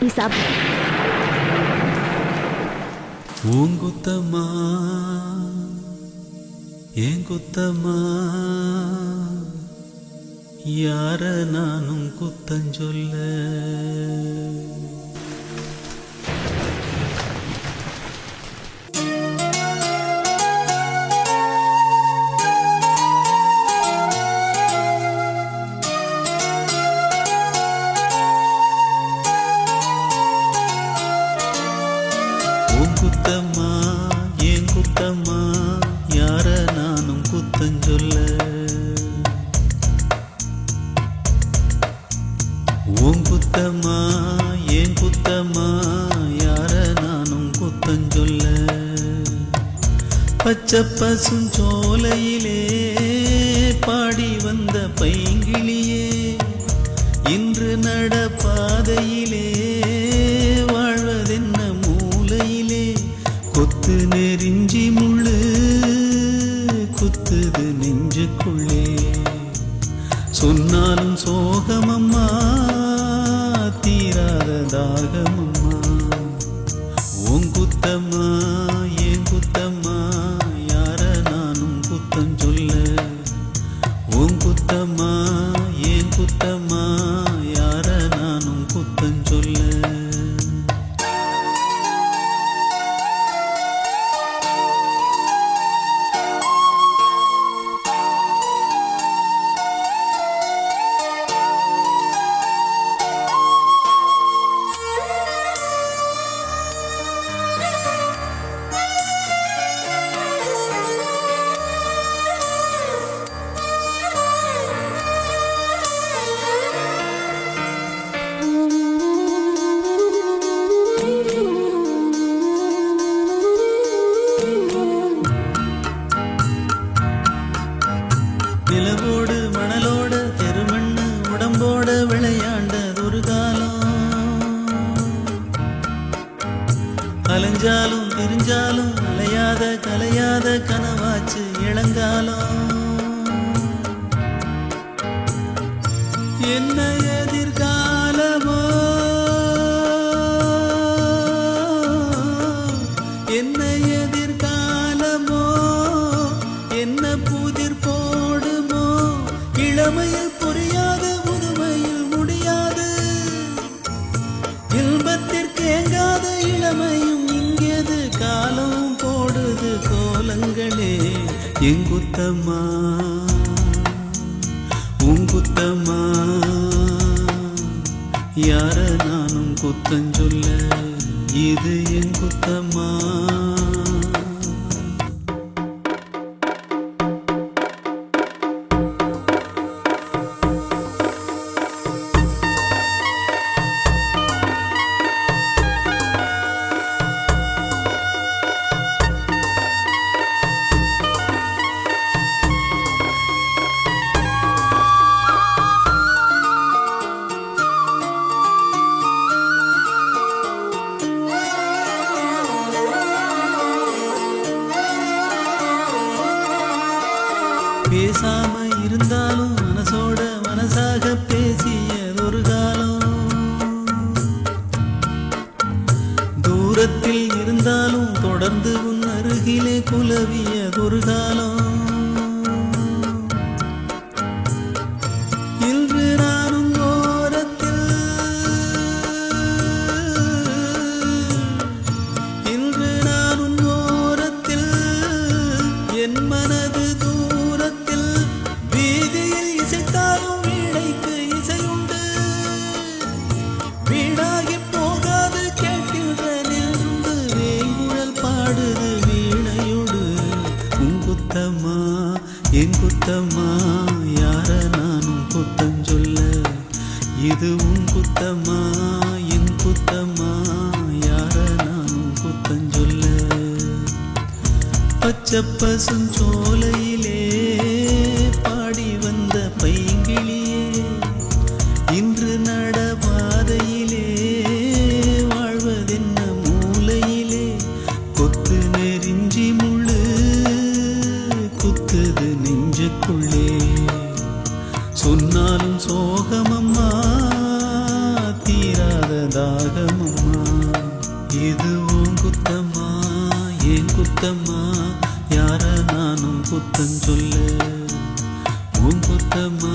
நீ சாப்பிடு பூங்குத்தம்மா ஏன் யார நானும் குத்தஞ்சொல்ல? உன் குத்தம்மா ஏன் குத்தமா யார நானும் குத்தஞ்சொல்ல பச்சை பசும் சோலையிலே பாடி வந்த பைங்கிளியே இன்று நட பாதையிலே சொன்னாலும் சோகமம்மா தீராத தாகமம்மா. உன் குத்தம்மா ஏன் குத்தம்மா யார நானும் குத்தம் சொல்ல. உன் குத்தம்மா ஏன் குத்தம்மா யார நானும் குத்தம் சொல்ல. கலையாத கனவாச்சு இளங்காலம். என்ன எதிர்காலமோ? என்ன எதிர்காலமோ? என்ன புதிர் போடுமோ? இளமையில் புரியாத முதுமையில் முடியாது. இன்பத்திற்கேங்காத இளமையில் கோலங்களே எங்குத்தம்மா உங்குத்தம்மா யார நானும் குத்தஞ்சொல்ல இது எங்குத்தம்மா பேசாம இருந்தாலும் மனசோட என் குத்தம்மா யார நானும் குத்தம் சொல்ல? இது உன் குத்தம்மா என் குத்தம்மா யார நானும் குத்தம் சொல்ல? பச்சை பசும் சோலையிலே பாடி வந்த பைங்கிளியே இன்று நடபாதையிலே நெஞ்சுக்குள்ளே சொன்னாலும் சோகமம்மா தீராத தாகமம்மா. இது உன் குத்தம்மா ஏன் குத்தம்மா யார நானும் குத்தம் சொல்ல. உன் குத்தம்மா